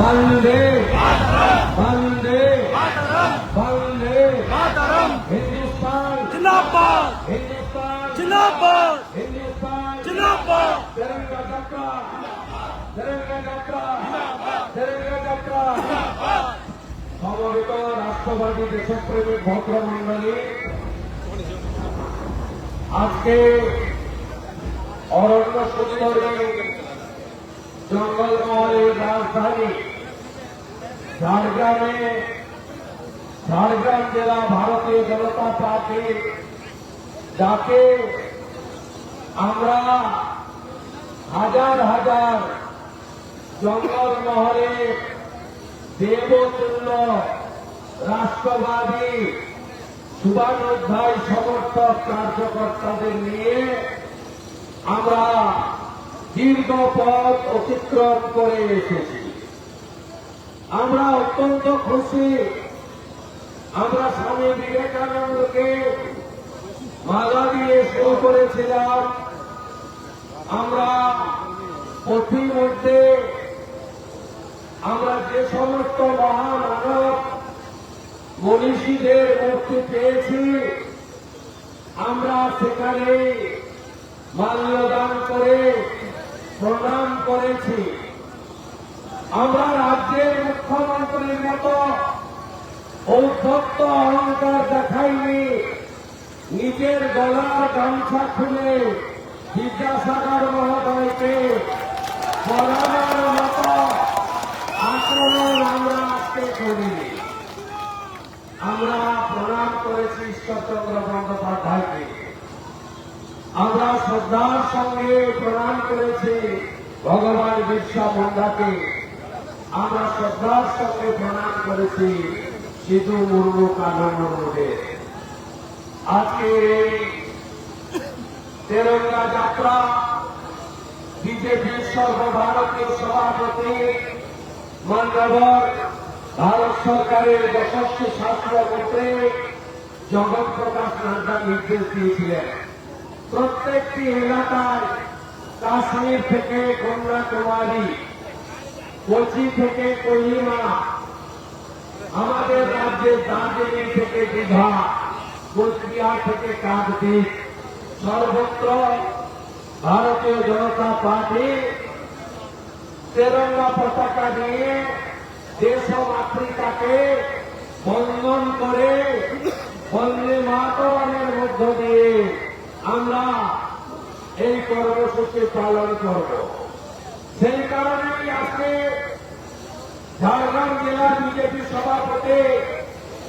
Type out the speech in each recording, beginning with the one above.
বন্দে বন্দে বন্দে হিন্দুস্তান জিন্দাবাদ। হিন্দুস্তান জিন্দাবাদ। হিন্দুস্তান জিন্দাবাদ। তেরঙ্গা যাত্রা তেরঙ্গা যাত্রা তেরঙ্গা যাত্রা সমবেত রাষ্ট্রবাদী দেশপ্রেমিক ভদ্রমন্ডলী আজকে অরণ্য সুন্দরী জঙ্গলমহলের রাজধানী ঝাড়গ্রামে, ঝাড়গ্রাম জেলা ভারতীয় জনতা পার্টি, যাকে আমরা হাজার হাজার জঙ্গলমহলে দেবতুল্য রাষ্ট্রবাদী শুভানুধ্যায় সমর্থক কার্যকর্তাদের নিয়ে আমরা দীর্ঘ পথ অতিক্রম করে এসেছি। আমরা অত্যন্ত খুশি। আমরা স্বামী বিবেকানন্দকে মালা দিয়ে শুরু করেছিলাম। আমরা পথিমধ্যে আমরা যে সমস্ত মহামানব মনীষীদের মূর্তি পেয়েছি, আমরা সেখানে মাল্যদান করে প্রণাম করেছি। আমরা রাজ্যের মুখ্যমন্ত্রীর মতো ঔদ্ধত্য অহংকার দেখাইনি। নিজের গলার গামছা খুলে বিদ্যাসাগর মহোদয়কে পড়ানোর মতো আক্রমণ আমরা আজকে করিনি। আমরা প্রণাম করেছি ঈশ্বরচন্দ্র বন্দ্যোপাধ্যায়কে। আমরা শ্রদ্ধার সঙ্গে প্রণাম করেছি ভগবান বিরসা মুন্ডাকে। আমরা শ্রদ্ধার সঙ্গে প্রণাম করেছি সিধু মুর্মু কানু আজকে তেরঙ্গা যাত্রা বিজেপির সর্বভারতীয় সভাপতি মান্যবর ভারত সরকারের যশস্বী শাস্ত্রমন্ত্রী জগৎ প্রকাশ নাড্ডা নির্দেশ দিয়েছিলেন। প্রত্যেকটি এলাকায় কাশ্মীর থেকে কন্যাকুমারী কোচি থেকে কহিমা আমাদের রাজ্যের দার্জিলিং থেকে দীঘা, কোচবিহার থেকে কাকদ্বীপ, সর্বত্র ভারতীয় জনতা পার্টি তেরঙ্গা পতাকা নিয়ে দেশ আফ্রিকাকে বন্ধন করে বন্দে মাতরণের মধ্য দিয়ে আমরা এই কর্মসূচি পালন করব। সেই কারণেই আজকে ঝাড়গ্রাম জেলা বিজেপি সভাপতি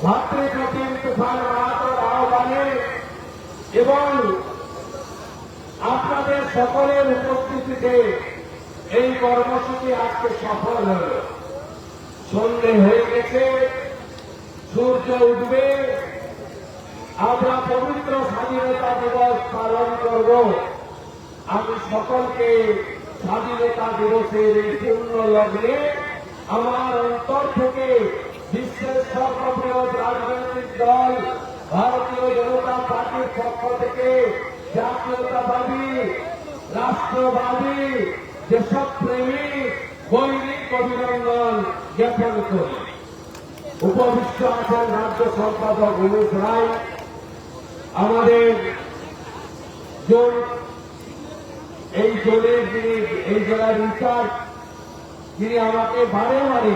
ভাতৃপ্রতিম তুফান মাহাতোর আহ্বানে এবং আপনাদের সকলের উপস্থিতিতে এই কর্মসূচি আজকে সফল হল। সন্ধে হয়ে গেছে, সূর্য উঠবে। আমরা পবিত্র স্বাধীনতা দিবস পালন করব। আমি সকলকে স্বাধীনতা দিবসের এই পূর্ণ লগ্নে আমার অন্তর থেকে বিশ্বের সর্ববৃহৎ রাজনৈতিক দল, ভারতীয় জনতা পার্টির পক্ষ থেকে জাতীয়তাবাদী, রাষ্ট্রবাদী, দেশপ্রেমী বৈরিক অভিনন্দন জ্ঞাপন করি উপবিষ্ট আছেন রাজ্য সম্পাদক উমেশ রায়, আমাদের জোন এই জোনের যিনি, এই জেলার ইনচার্জ তিনি আমাকে বারে বারে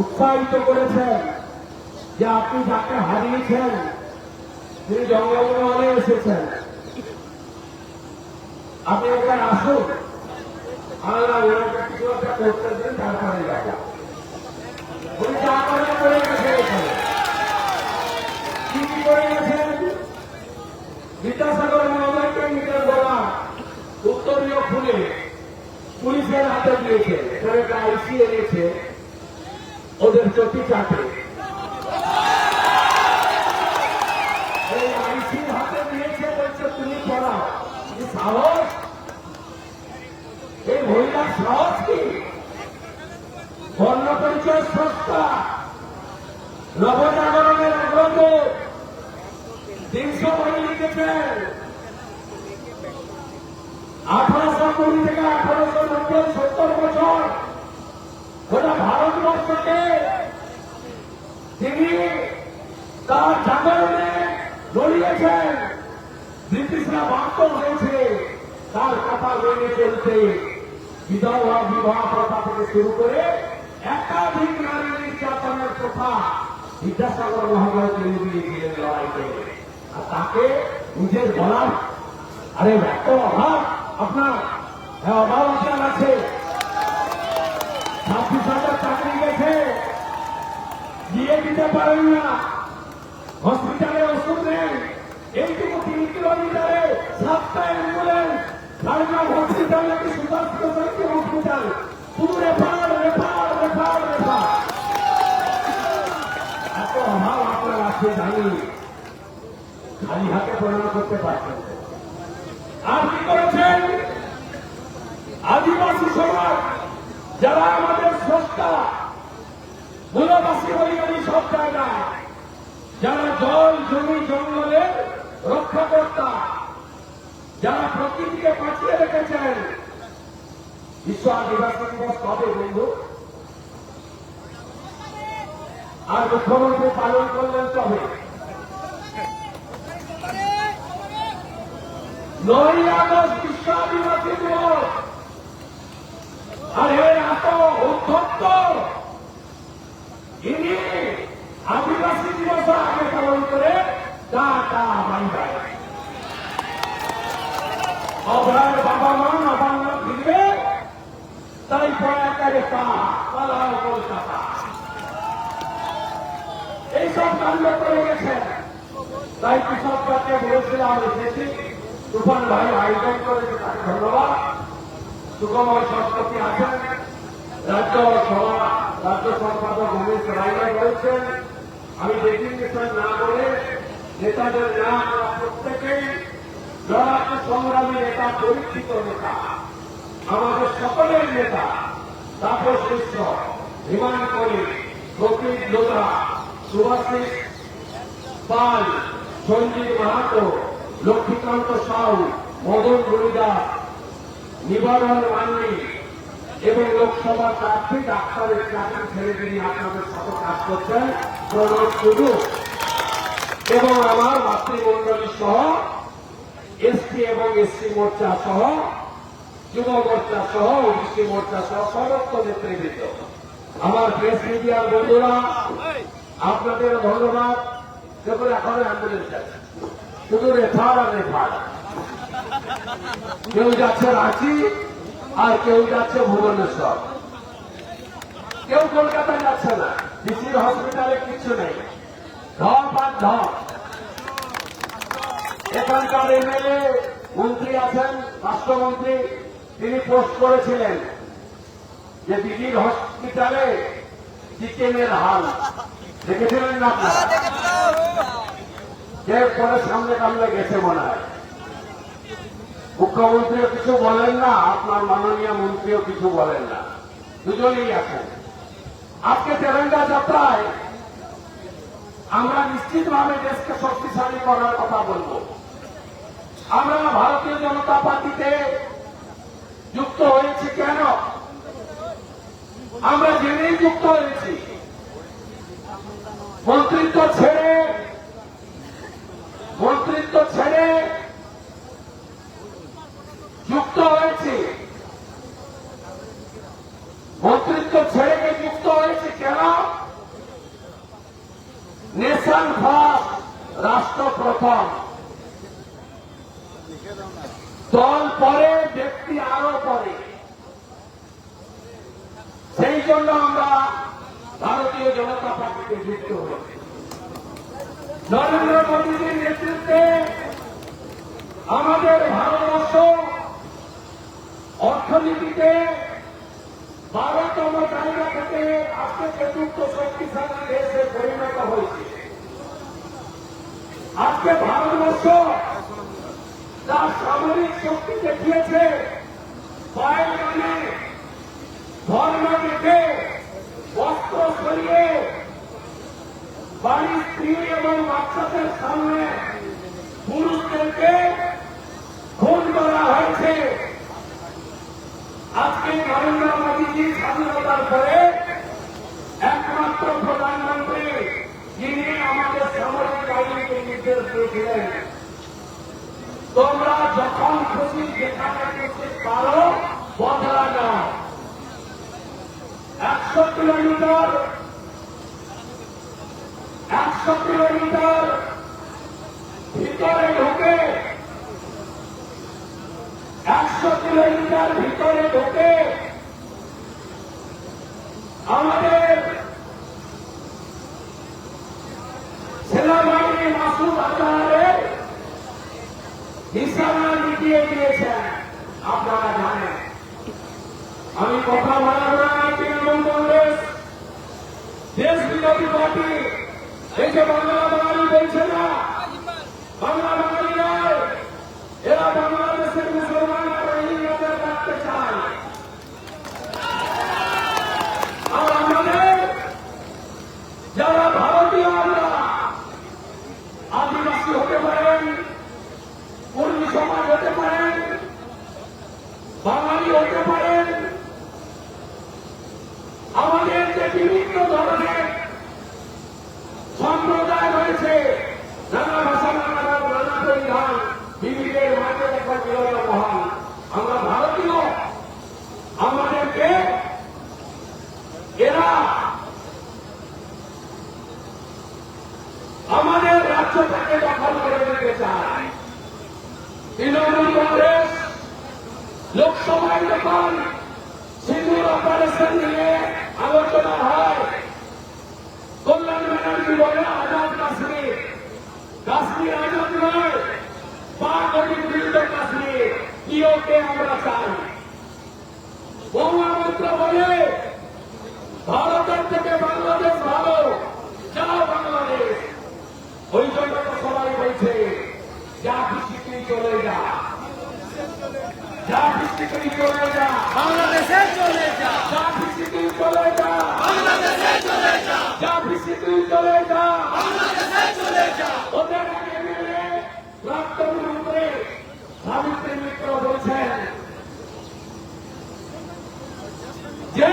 উৎসাহিত করেছেন যে আপনি যাকে হারিয়েছেন, তিনি জঙ্গলমহলে এসেছেন। আপনি ওখানে আসুন। আল্লাহ ওনাকে কিছু একটা করতে দিন, তারপরে যাব উনি করে করে গেছে এখানে কি কি করে গেছেন বিদ্যাসাগর মহোদয়কে নিজের বলা উত্তরীয় খুলে পুলিশের হাতে দিয়েছে এখানে একটা আইসি এনেছে ওদের চটি চাটে এই আইসির হাতে দিয়েছে বলছে তুমি পড়াও কি সাহস এই মহিলার সাহস কি বর্ণ পরিচয় সংস্থা নবজাগরণের আগ্রহ তিনশো বই লিখেছেন আঠারোশো কুড়ি থেকে আঠারোশো নব্বই সত্তর বছর গোটা থেকে তিনি তার জাগরণে জড়িয়েছেন ব্রিটিশরা বাধ্য হয়েছে তার কথা মেনে চলতে বিধবা বিবাহ প্রথা থেকে শুরু করে একাধিক নারী নির্যাতনের প্রথা বিদ্যাসাগর মহাশয় তিনি দিয়েছিলেন লড়াইতে আর তাকে নিজের বলার আরে এত অভাব আপনার হ্যাঁ অভাব আপনার আছে। ছাব্বিশ হাজার চাকরি গেছে। দিয়ে দিতে পারেন না। হসপিটালে ওষুধ নেই এইটুকু তিন কিলোমিটারে সাতটা অ্যাম্বুলেন্স ঝাড়গ্রাম হসপিটাল আর আদিবাসী সমাজ, যারা আমাদের স্রষ্টা, মূলবাসী আমি সব জায়গায় জল, জমি, জঙ্গলের রক্ষাকর্তা যারা প্রকৃতিকে বাঁচিয়ে রেখেছেন বিশ্ব আদিবাসী দিবস কবে বন্ধু। আর মুখ্যমন্ত্রী পালন করলেন তবে। নয় আগস্ট বিশ্ব আদিবাসী দিবস। আর এর এত উদ্ধত্ত। ইনি আদিবাসী দিবস আগে পালন করে টাটা বাই বাই অভয়ের বাবা মা নবান্ন ফিরবে। তাই পয়াকারে পা পালাও কলকাতা। এইসব কাণ্ড করে গেছেন। তাই কৃষককে বলেছিলাম এসেছি তুফান ভাই আয়োজন করেছে, তাকে ধন্যবাদ। সুগময় সরস্বতী আছেন। রাজ্য সভা, রাজ্য সম্পাদক উমেশ রায়রা রয়েছেন আমি ডেজিগনেশন না বলে নেতাদের নাম প্রত্যেকেই লড়াকু সংগ্রামী নেতা, পরীক্ষিত নেতা আমাদের সকলের নেতা তাপস মিশ্র হিমান করি প্রতীক লোধা, সুভাষিস পাল, সঞ্জীব মাহাতো, লক্ষ্মীকান্ত সাউ, মদন মুড়িদাস নিবারণ মান্ডি এবং লোকসভা প্রার্থী ডাক্তারের চাকরি ছেড়ে তিনি আপনাদের সাথে কাজ করছেন। প্রণব এবং আমার মাতৃমণ্ডলী সহ এসটি এবং এসসি মোর্চা সহ, যুব মোর্চা সহ, ওবিসি মোর্চা সহ সমস্ত নেতৃবৃন্দ। আমার প্রেস মিডিয়ার বন্ধুরা, আপনাদের ধন্যবাদ। দেখুন এখন অ্যাম্বুলেন্স আছে শুধু রেফার আর রেফার কেউ যাচ্ছে রাঁচি আর কেউ যাচ্ছে ভুবনেশ্বর। কেউ কলকাতায় যাচ্ছে না। ডিসির হসপিটালে কিছু নেই। ধপ আর ধপ। এখানকার এমএলএ মন্ত্রী আছেন রাষ্ট্রমন্ত্রী তিনি পোস্ট করেছিলেন যে দিদির হসপিটালে চিকেনের হাল। দেখেছিলেন না আপনারা? পরে সামনে কামলে গেছে মনে হয়। মুখ্যমন্ত্রীও কিছু বলেন না আপনার মাননীয় মন্ত্রীও কিছু বলেন না। দুজনেই আছেন। আজকে তেলেঙ্গা যাত্রায় আমরা নিশ্চিতভাবে দেশকে শক্তিশালী করার কথা বলব। আমরা ভারতীয় জনতা পার্টিতে যুক্ত হয়েছি কেন? আমরা জেনেই যুক্ত হয়েছি। মন্ত্রিত্ব ছেড়ে মন্ত্রিত্ব ছেড়ে যুক্ত হয়েছে। মন্ত্রিত্ব ছেড়ে যুক্ত হয়েছে কেন? নেশন ফার্স্ট রাষ্ট্র প্রথম। দল পরে, ব্যক্তি আরও পরে। সেই জন্য আমরা ভারতীয় জনতা পার্টিতে যুক্ত হয়েছি নরেন্দ্র মোদীজির নেতৃত্বে আমাদের ভারতবর্ষ অর্থনীতিতে বারোতম জায়গা থেকে আজকে চতুর্থ শক্তিশালী দেশে পরিণত হয়েছে। আজকে ভারতবর্ষ তার সামরিক শক্তি দেখিয়েছে বাইরে ধর্ম দেখে বস্ত্র সরিয়ে বাড়ির স্ত্রী এবং বাচ্চাদের সামনে পুরুষদেরকে খুন করা হয়েছে। আজকে নরেন্দ্র মোদীজি স্বাধীনতার পরে একমাত্র প্রধানমন্ত্রী যিনি আমাদের সামরিক বাহিনীকে নির্দেশ দিয়েছিলেন। তোমরা যখন খুশি যেখানে খুশি পারো, বদলা নাও। একশো কিলোমিটার একশো কিলোমিটার ভিতরে ঢুকে। একশো কিলোমিটার ভিতরে ঢুকে আমাদের সেনাবাহিনী মাসুদ আজহারের নিশানা মিটিয়ে দিয়েছেন আপনারা জানেন আমি কথা বলাবো না তৃণমূল কংগ্রেস দেশ বিরোধী পার্টি এই যে বাংলা বাঙালি বলছে না বাংলা বাঙালি নয় এরা বাংলাদেশের মুসলমান আর রোহিঙ্গাদের রাখতে চায় আর আমাদের যারা ভারতীয় আমরা আদিবাসী হতে পারেন কর্মী সমাজ হতে পারেন বাঙালি হতে পারেন আমাদের যে বিভিন্ন ধরনের সম্প্রদায় রয়েছে নানা ভাষা নানা রং, নানা পরিধান বিবিধের মাঝে একটা বিরোধ মহান আমরা ভারতীয় আমাদেরকে এরা আমাদের রাজ্যটাকে দখল করে নিতে চায় তৃণমূল কংগ্রেস লোকসভায় যখন সিঙ্গুর অপারেশন নিয়ে আলোচনা হয় কল্যাণ ব্যানার্জি বলে আজাদ কাশ্মীর কাশ্মীর আজাদ নয় পাক অধিকৃত কাশ্মীর ইওকে আমরা চাই বঙ্গবন্ধু বলে ভারতের থেকে বাংলাদেশ ভালো যাও বাংলাদেশ ওই জন্য তো সবাই বলছে যা খুশি তুই চলে যা। যা খুশি তুই চলে যা। বাংলাদেশে চলে যা। যা খুশি তুই চলে যা। বাংলাদেশে চলে যা। যা খুশি তুই চলে যা। বাংলাদেশে চলে যা। ওদের প্রাক্তন মন্ত্রী সাবিত্রী মিত্র বলছেন যে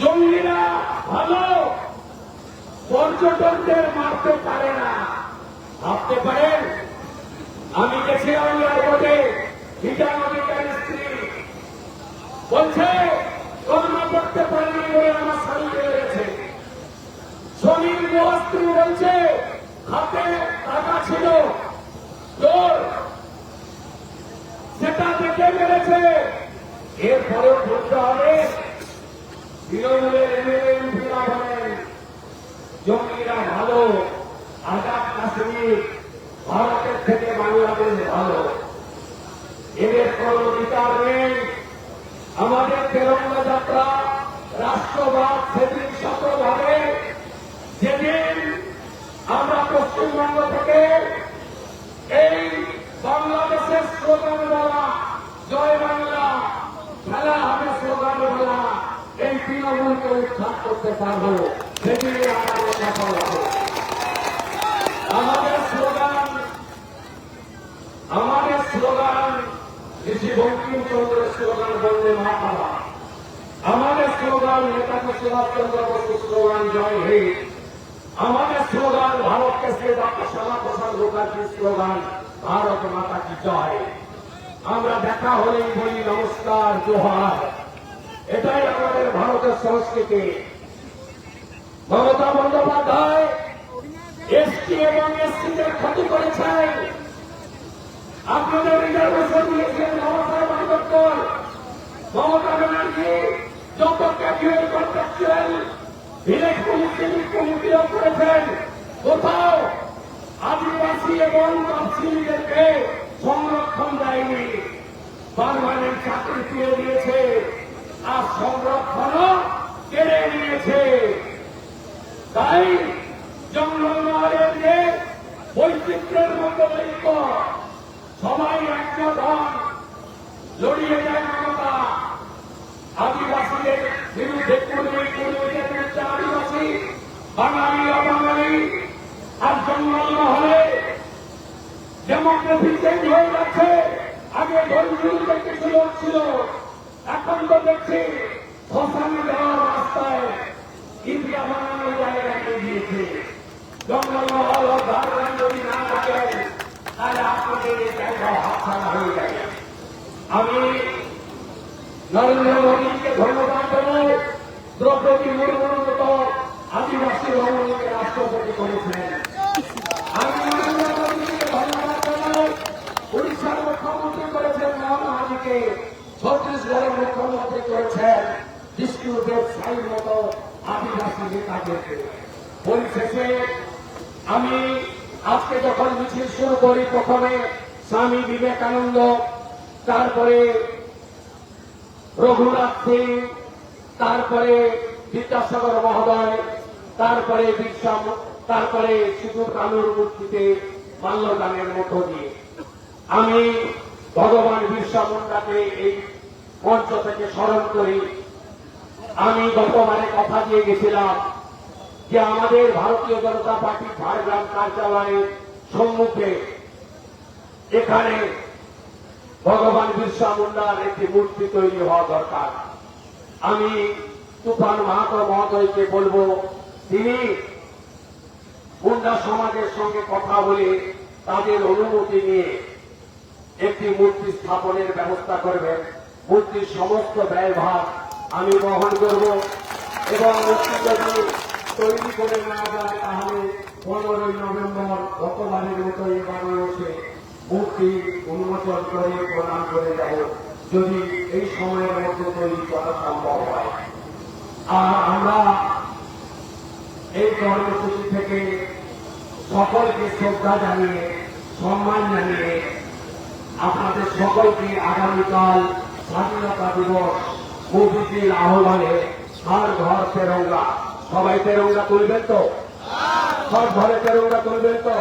জঙ্গিরা ভালো পর্যটকদের মারতে পারে না। ভাবতে পারেন? আমি গেছিলাম এয়ারপোর্টে ভিটামিটার স্ত্রী। বলছে করোনা করতে পারেনি বলে আমার স্বামী বেড়ে গেছে। সমীর স্ত্রী বলছে, হাতে টাকা ছিল। তোর সেটা দেখে মেরেছে এরপরেও বলতে হবে তৃণমূলের জঙ্গিরা ভালো, আজাদ কাশ্মীর ভারতের থেকে বাংলাদেশ ভালো। এদের কোন অধিকার নেই। আমাদের তেরঙ্গা যাত্রা রাষ্ট্রবাদ সেদিন সফল হবে যেদিন আমরা পশ্চিমবঙ্গ থেকে এই বাংলাদেশের স্লোগান বলা জয় বাংলা, খেলা হবে স্লোগান বলা এই তৃণমূলকে উদ্ধার করতে পারব। সেদিনে আমাদের সফল হবে। আমাদের আমাদের স্লোগান, ঋষি বঙ্কিমচন্দ্রের স্লোগান বললে মা বাবা। আমাদের স্লোগান, নেতাজি সুভাষচন্দ্র বসু স্লোগান, জয় হে আমাদের স্লোগান, ভারতকে ডক্টর শ্যামা প্রসাদ মুখার্জির স্লোগান, ভারত মাতা কি জয়। আমরা দেখা হলেই বলি নমস্কার, জোহার। এটাই আমাদের ভারতের সংস্কৃতি। মমতা বন্দ্যোপাধ্যায়, এসটি এবং এসসিদের ক্ষতি করেছেন। আপনাদের রিজার্ভেশন দিয়েছেন মমতা আম্বেদকর মমতা ব্যানার্জি যত ক্যাজুয়াল কন্ট্রাকচুয়াল পুলিশ কমিটিও করেছেন। কোথাও আদিবাসী এবং তফসিলিদেরকে সংরক্ষণ দেয়নি। পারমানেন্ট চাকরি দিয়ে দিয়েছে, আর সংরক্ষণও কেড়ে নিয়েছে। তাই জঙ্গলমহলের যে বৈচিত্র্যের মতো ঐক্য সবাই একজোট হন লড়িয়ে যায় মমতা আদিবাসীদের বিরুদ্ধে কুড়িদের বিরুদ্ধে আদিবাসী, বাঙালি, অবাঙালি। আর জঙ্গলমহলে ডেমোক্রেসি চেঞ্জ হয়ে যাচ্ছে। আগে ধর্মীয়দের কিছু ছিল এখন তো দেখছি শ্মশানে যাওয়ার রাস্তায় ইন্ডিয়া বানানোর জায়গা নিয়ে দিয়েছে জঙ্গলমহল ও ধারণ যদি না থাকে সব হাতছাড়া হয়ে যায়। আমি নরেন্দ্র মোদীকে ধন্যবাদ জানাই। দ্রৌপদী মুর্মুর মতো আদিবাসী রমণীকে রাষ্ট্রপতি করেছিলেন আমি নরেন্দ্র মোদীকে ধন্যবাদ জানাই। উড়িষ্যার মুখ্যমন্ত্রী করেছেন মোহন মাঝিকে ছত্তিশগড়ের মুখ্যমন্ত্রী করেছেন বিষ্ণুদেব সাইর মতো আদিবাসী নেতাদেরকে। পরিশেষে আমি আজকে যখন মিছিল শুরু করি প্রথমে স্বামী বিবেকানন্দ, তারপরে রঘুনাথ তারপরে বিদ্যাসাগর মহোদয়, তারপরে বিশ্বা তারপরে সিধু কানুর মূর্তিতে মাল্যদানের মধ্য দিয়ে। আমি ভগবান বিরসা মুন্ডাকে এই মঞ্চ থেকে স্মরণ করি। আমি গতবারে কথা দিয়ে গেছিলাম যে আমাদের ভারতীয় জনতা পার্টি ঝাড়গ্রাম কার্যালয়ের সম্মুখে এখানে ভগবান বিরসা মুন্ডার একটি মূর্তি তৈরি হওয়া দরকার। আমি তুফান মাহাতো মহোদয়কে বলব, তিনি মুন্ডা সমাজের সঙ্গে কথা বলে তাদের অনুমতি নিয়ে একটি মূর্তি স্থাপনের ব্যবস্থা করবেন। মূর্তির সমস্ত ব্যয়ভার আমি বহন করব এবং মূর্তি যদি তৈরি করে নেওয়া যায় তাহলে পনেরোই নভেম্বর গতবারের মতো এবারও এসে মূর্তি উন্মোচন করে প্রদান করে যাব। যদি এই সময়ের মধ্যে তৈরি করা সম্ভব হয়। আর আমরা এই কর্মসূচি থেকে সকলকে শ্রদ্ধা জানিয়ে, সম্মান জানিয়ে আপনাদের সকলকে আগামীকাল স্বাধীনতা দিবস মুভিটির আহ্বানে হার ঘর তেরঙ্গা সবাই তেরঙ্গা তুলবেন তো? সব ঘরে তেরঙ্গা তুলবেন তো?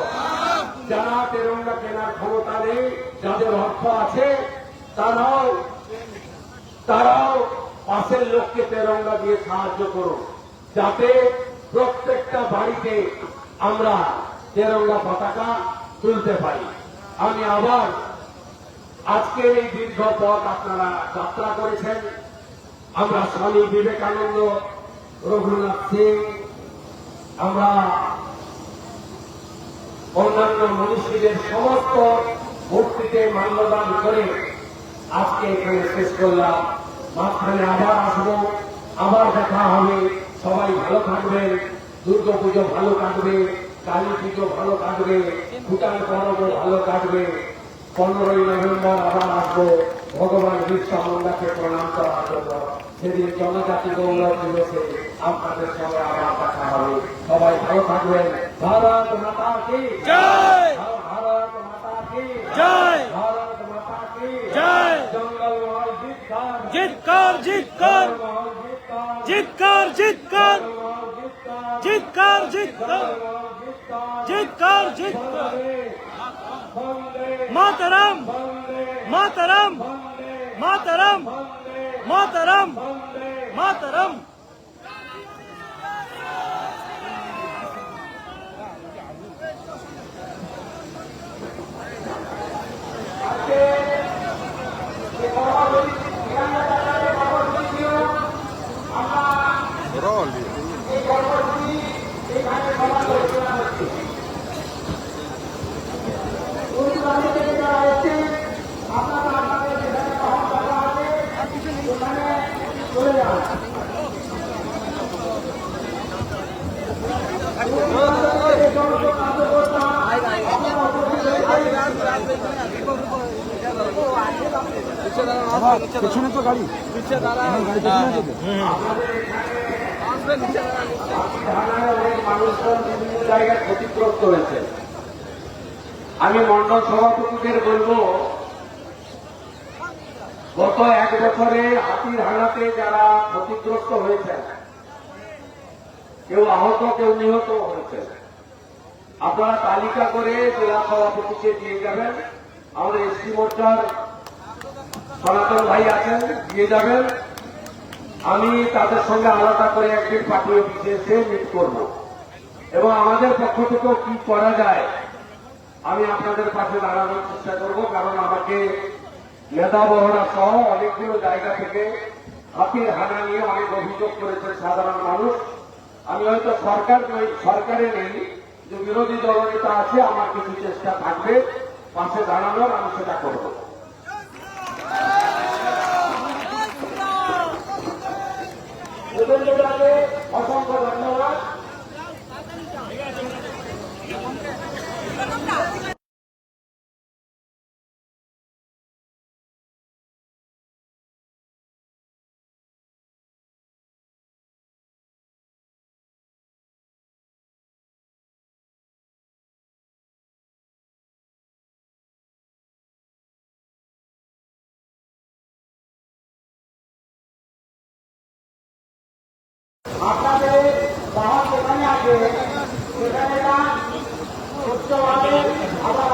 যারা তেরঙ্গা কেনার ক্ষমতা নেই, যাদের অর্থ আছে, তারাও তারাও পাশের লোককে তেরঙ্গা দিয়ে সাহায্য করুন। যাতে প্রত্যেকটা বাড়িতে আমরা তেরঙ্গা পতাকা তুলতে পারি। আমি আবার আজকের এই দীর্ঘ পথ আপনারা যাত্রা করেছেন। আমরা স্বামী বিবেকানন্দ রঘুনাথ সিং আমরা অন্যান্য মনীষীদের সমস্ত মূর্তিতে মাল্যদান করে আজকে এখানে শেষ করলাম। মাঝখানে আবার আসব, আবার দেখা হবে। সবাই ভালো থাকবেন, দুর্গা পুজো ভালো কাটবে, কালী পুজো ভালো কাটবে, ভুটান পরবও ভালো কাটবে। পনেরোই নভেম্বর আবার আসব। ভগবান বিরসা মুন্ডাকে প্রণাম করার জন্য। সেদিন জনজাতি গৌরব দিবসে আপনাদের সঙ্গে আবার দেখা হবে সবাই ভালো থাকবেন ভারত মাতা কি জয় ভারত মাতা কি জয় ভারত মাতা কি জয় জঙ্গল মহল জিতকার জিত কর জিত কর মহল জিতকার জিত কর জিত কর মহল জিতকার জিত কর জিত মহল জিতকার কর জিত কর জিত কর বন্দে মাতরম বন্দে মাতরম বন্দে মাতরম বন্দে মাতরম বন্দে মাতরম আজকে যে কর্মসূচি তিরাঙ্গা জানাতে কর্মসূচি ছিল আমরা এই কর্মসূচি এখানে সভা পরিচালনা হচ্ছে প্রতিবাদী থেকে যারা এসছেন আপনারা আপনাদের যেখানে গ্রহণ করা আছে ওখানে চলে যান এই সমস্ত কার্যকর্তা আপনারা উপস্থিত হয়েছেন পেছনে তো গাড়ি। গাড়ি পেছনে যেতে আমি মন্ডল সভাপতিদের বলব, গত এক বছরে হাতির হানাতে যারা ক্ষতিগ্রস্ত হয়েছেন, কেউ আহত, কেউ নিহত হয়েছে আপনারা তালিকা করে জেলা সভাপতিকে দিয়ে যাবেন, আমাদের এসটি মোর্চার সনাতন ভাই আছেন, দিয়ে যাবেন। আমি তাদের সঙ্গে আলাদা করে একদিন অফিসে এসে মিট করব। এবং আমাদের পক্ষ থেকেও কি করা যায়, আমি আপনাদের পাশে দাঁড়ানোর চেষ্টা করব, কারণ আমাকে নেতা বহরা সহ অনেকগুলো জায়গা থেকে হাতির হানা নিয়ে অনেক অভিযোগ করেছে সাধারণ মানুষ। আমি হয়তো সরকার সরকারে নেই, যে বিরোধী দলনেতা আছে, আমার কিছু চেষ্টা থাকবে, পাশে দাঁড়ানোর আমি সেটা করব। দেবেন্দ্রদাকে অসংখ্য ধন্যবাদ। আপনাদের বাহন যেখানে আছে। সেখানে না সুস্থভাবে আবার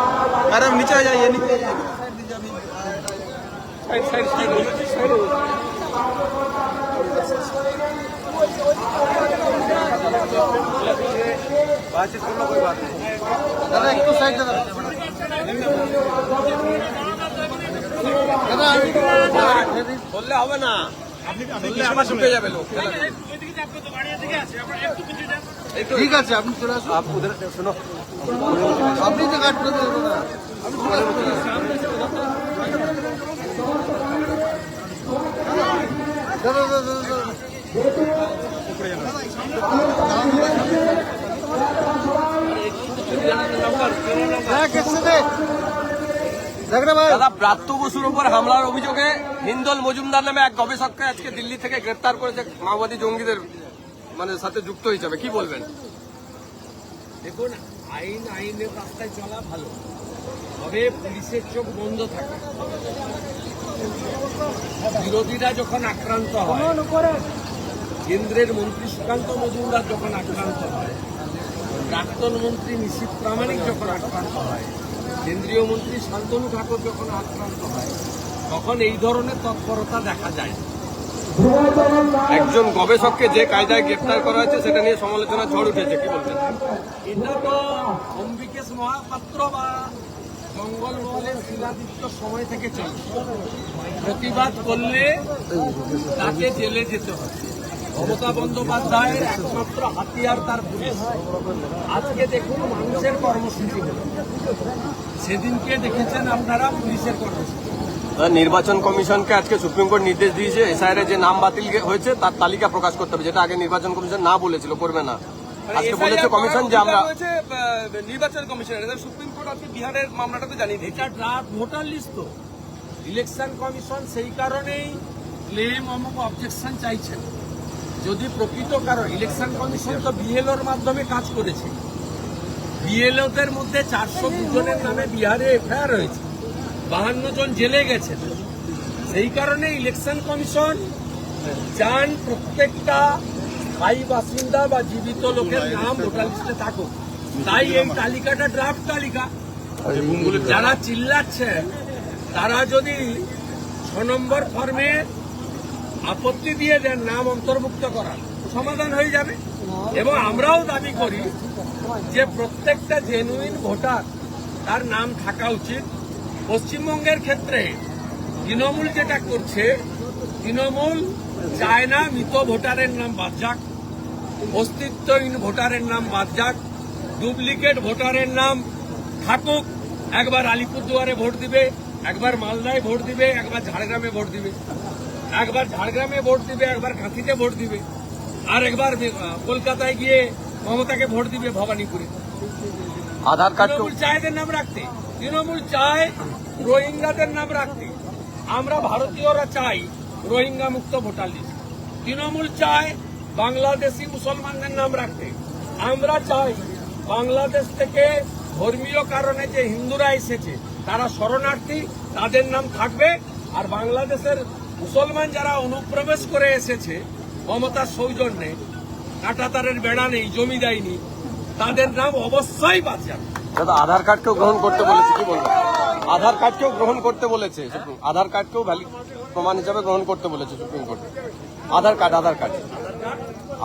বাড়ি নিচে যাইয়ে নিচে দাদা একটু সাইড দাদা দাদা। বললে হবে না। উধর শুনো আপনি তো আপনি চলে আসুন, চলে আসুন। দাদা দাদা দাদা দাদা হ্যাঁ কেসে দে দেখ রে ভাই দাদা বসুর উপর হামলার অভিযোগে হিন্দল মজুমদার নামে এক গবেষককে আজকে দিল্লি থেকে গ্রেপ্তার করেছে মাওবাদী জঙ্গিদের মানে সাথে যুক্ত হিসাবে। কি বলবেন? দেখুন আইন আইনের রাস্তায় চলা ভালো। তবে পুলিশের চোখ বন্ধ থাকে। বিরোধীরা যখন আক্রান্ত হয় কেন্দ্রের মন্ত্রী সুকান্ত মজুমদার যখন আক্রান্ত হয় প্রাক্তন মন্ত্রী নিশীত প্রামাণিক যখন আক্রান্ত হয় কেন্দ্রীয় মন্ত্রী শান্তনু ঠাকুর যখন আক্রান্ত হয় তখন এই ধরনের তৎপরতা দেখা যায়। একজন গবেষককে যে কায়দায় গ্রেফতার করা হয়েছে সেটা নিয়ে সমালোচনা ঝড় উঠেছে কি বলবেন? এটা তো অম্বিকেশ মহাপাত্র বা জঙ্গলমহলের শিলাদিত্য সময় থেকে চলছে। প্রতিবাদ করলে তাকে জেলে যেতে হবে। মমতা বন্দ্যোপাধ্যায়ের একমাত্র হাতিয়ার তার পুলিশ। আজকে দেখুন মানুষের কর্মসূচি হলো। সেদিনকে দেখেছেন আপনারা পুলিশের কর্মসূচি। নির্বাচন কমিশনকে আজকে সুপ্রিম কোর্ট নির্দেশ দিয়েছে এসআইআর যে নাম বাতিল হয়েছে তার তালিকা প্রকাশ করতে হবে যেটা আগে নির্বাচন কমিশন না বলেছিল করবে না। আজকে বলেছে কমিশন যে আমরা নির্বাচন কমিশনের। সুপ্রিম কোর্ট আজকে বিহারের মামলাটা তো জানিয়ে দিয়েছে। এটা ড্রাফট ভোটার লিস্ট তো। ইলেকশন কমিশন সেই কারণেই ক্লেম অমুক অবজেকশন চাইছেন যদি প্রকৃত কারণ ইলেকশন কমিশন তো বিএলওর মাধ্যমে কাজ করেছে বিএলওদের মধ্যে চারশো জনের নামে বিহারে এফআইআর হয়েছে, বাহান্ন জন জেলে গেছেন সেই কারণে ইলেকশন কমিশন চান প্রত্যেকটা স্থায়ী বাসিন্দা বা জীবিত লোকের নাম ভোটার লিস্টে থাকুক। তাই এই তালিকাটা ড্রাফট তালিকা। যারা চিল্লাচ্ছেন, তারা যদি ছ নম্বর ফর্মে আপত্তি দিয়ে দেন, নাম অন্তর্ভুক্ত করার। সমাধান হয়ে যাবে। এবং আমরাও দাবি করি যে প্রত্যেকটা জেনুইন ভোটার, তার নাম থাকা উচিত। পশ্চিমবঙ্গের ক্ষেত্রে তৃণমূল যেটা করছে, তৃণমূল চায় না মৃত ভোটারের নাম বাদ যাক, অস্তিত্বহীন ভোটারের নাম বাদ যাক, ডুপ্লিকেট ভোটারের নাম থাকুক। একবার আলিপুরদুয়ারে ভোট দিবে, একবার মালদায় ভোট দিবে, একবার ঝাড়গ্রামে ভোট দিবে। একবার ঝাড়গ্রামে ভোট দিবে একবার কাঁথিতে ভোট দিবে। আর একবার কলকাতায় গিয়ে মমতাকে ভোট দিবে ভবানীপুরে। আধার কার্ড তৃণমূল চায় এদের নাম রাখতে। তৃণমূল চায় রোহিঙ্গাদের নাম রাখতে। আমরা ভারতীয়রা চাই রোহিঙ্গা মুক্ত ভোটার লিস্ট। তৃণমূল চায় বাংলাদেশি মুসলমানদের নাম রাখতে। আমরা চাই বাংলাদেশ থেকে ধর্মীয় কারণে যে হিন্দুরা এসেছে তারা শরণার্থী তাদের নাম থাকবে। আর বাংলাদেশের মুসলমান যারা অনুপ্রবেশ করে এসেছে মমতার সৌজন্যে, কাটাতারের বেড়া নেই, জমি দেয়নি, তাদের নাম অবশ্যই যাবে দাদা, আধার কার্ডকেও গ্রহণ করতে বলেছে, কি বলব? আধার কার্ডকেও গ্রহণ করতে বলেছে আধার কার্ডকেও ভ্যালিড প্রমাণ হিসাবে গ্রহণ করতে বলেছে, supreme court. Aadhaar card Aadhaar card.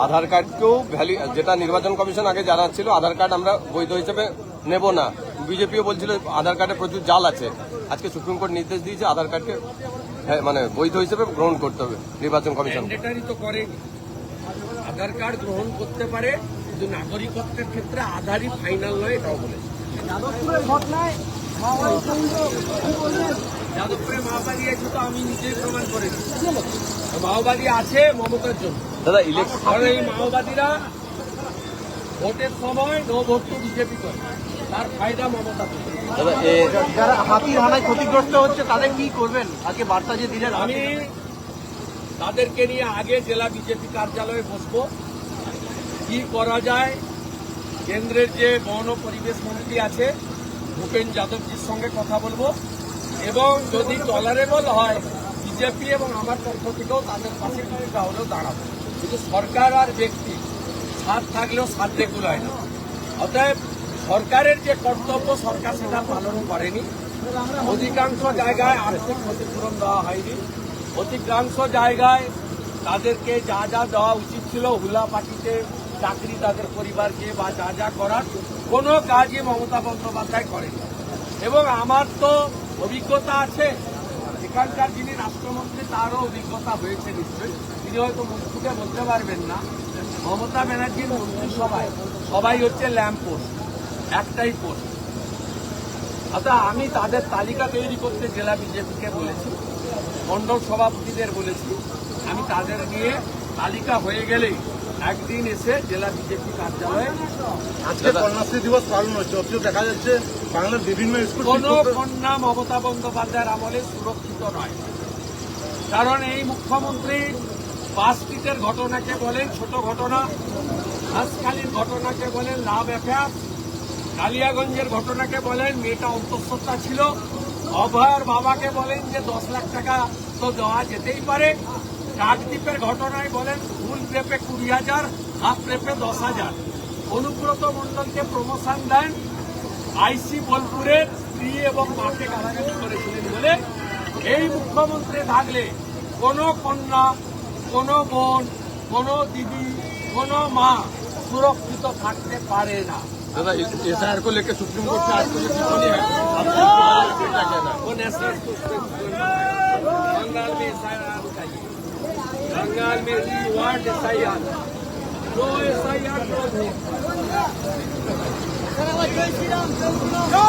Aadhaar কার্ডকেও valley যেটা নির্বাচন কমিশন আগে জানাচ্ছিল, আধার কার্ড আমরা বৈধ হিসেবে নেব না। বিজেপিও বলছিল, আধার কার্ডে প্রচুর জাল আছে। আজকে সুপ্রিম কোর্ট নির্দেশ দিয়েছে, আধার কার্ডকে মানে বৈধ হিসেবে গ্রহণ করতে হবে নির্বাচন কমিশন। তো করেনি। আধার কার্ড গ্রহণ করতে পারে কিন্তু নাগরিকত্বের ক্ষেত্রে আধারই ফাইনাল নয় এটাও বলেছে। যাদবপুরের ঘটনায় যাদবপুরে মাওবাদী আছে তো আমি নিজেই প্রমাণ করেছি। মাওবাদী আছে মমতার জন্য। দাদা ইলেকশন এই মাওবাদীরা ভোটের সময় নো ভোট টু বিজেপি করে। যারা হাতির হানায় ক্ষতিগ্রস্ত হচ্ছে তাদের কি করবেন? আজকে বার্তা যে দিলেন আমি তাদেরকে নিয়ে আগে জেলা বিজেপি কার্যালয়ে বসবো। কি করা যায়? কেন্দ্রের যে বন পরিবেশ মন্ত্রী আছে ভূপেন যাদবজির সঙ্গে কথা বলব। এবং যদি টলারেবল হয় বিজেপি এবং আমার পক্ষ থেকেও তাদের পাশে কিছুটা হলেও দাঁড়াবো। কিন্তু সরকার আর ব্যক্তি সাথ থাকলেও সাধ্যে কুলায় না। অতএব সরকারের যে কর্তব্য, সরকার সেটা পালন করেনি। অধিকাংশ জায়গায় আর্থিক ক্ষতিপূরণ দেওয়া হয়নি। অধিকাংশ জায়গায় তাদেরকে যা যা দেওয়া উচিত ছিল হুলা পার্টিতে চাকরি তাদের পরিবারকে বা যা যা করার, কোনো কাজই মমতা বন্দ্যোপাধ্যায় করেনি। এবং আমার তো অভিজ্ঞতা আছে, এখানকার যিনি রাষ্ট্রমন্ত্রী, তারও অভিজ্ঞতা হয়েছে নিশ্চয়ই। তিনি হয়তো মুখ বলতে পারবেন না। মমতা ব্যানার্জির মন্ত্রিসভায় সবাই হচ্ছে ল্যাম্প পোস্ট একটাই পোস্ট অর্থাৎ আমি তাদের তালিকা তৈরি করতে জেলা বিজেপিকে বলেছি মণ্ডল সভাপতিদের বলেছি আমি তাদের নিয়ে তালিকা হয়ে গেলেই একদিন এসে জেলা বিজেপি কার্যালয়ে আজকে কন্যাশ্রী দিবস পালন হচ্ছে। অথচ দেখা যাচ্ছে বাংলার বিভিন্ন স্কুল কোন কন্যা মমতা বন্দ্যোপাধ্যায়ের আমলে সুরক্ষিত নয়। কারণ এই মুখ্যমন্ত্রী পাঁচটিতের ঘটনাকে বলেন ছোট ঘটনা হাঁসখালির ঘটনাকে বলেন লাভ অ্যাফেয়ার কালিয়াগঞ্জের ঘটনাকে বলেন, মেয়েটা অন্তঃসত্ত্বা ছিল। অভয়ের বাবাকে বলেন যে, দশ লাখ টাকা তো দেওয়া যেতেই পারে। কাকদ্বীপের ঘটনায় বলেন ফুল প্রেপে কুড়ি হাজার হাফ প্রেপে দশ হাজার। অনুব্রত মণ্ডলকে প্রমোশন দেন। আইসি বোলপুরের স্ত্রী এবং মাকে গালাগালি করেছিলেন বলে এই মুখ্যমন্ত্রী থাকলে কোনো কন্যা, কোনো বোন, কোনো দিদি, কোনো মা সুরক্ষিত থাকতে পারে না। दादा एस आई आर को लेकर सुप्रीम कोर्ट में आज को जो टिप्पणी है आपको क्या कहना है वो नेशनल बंगाल में एस आई आर चाहिए बंगाल में we want S I R no S I R no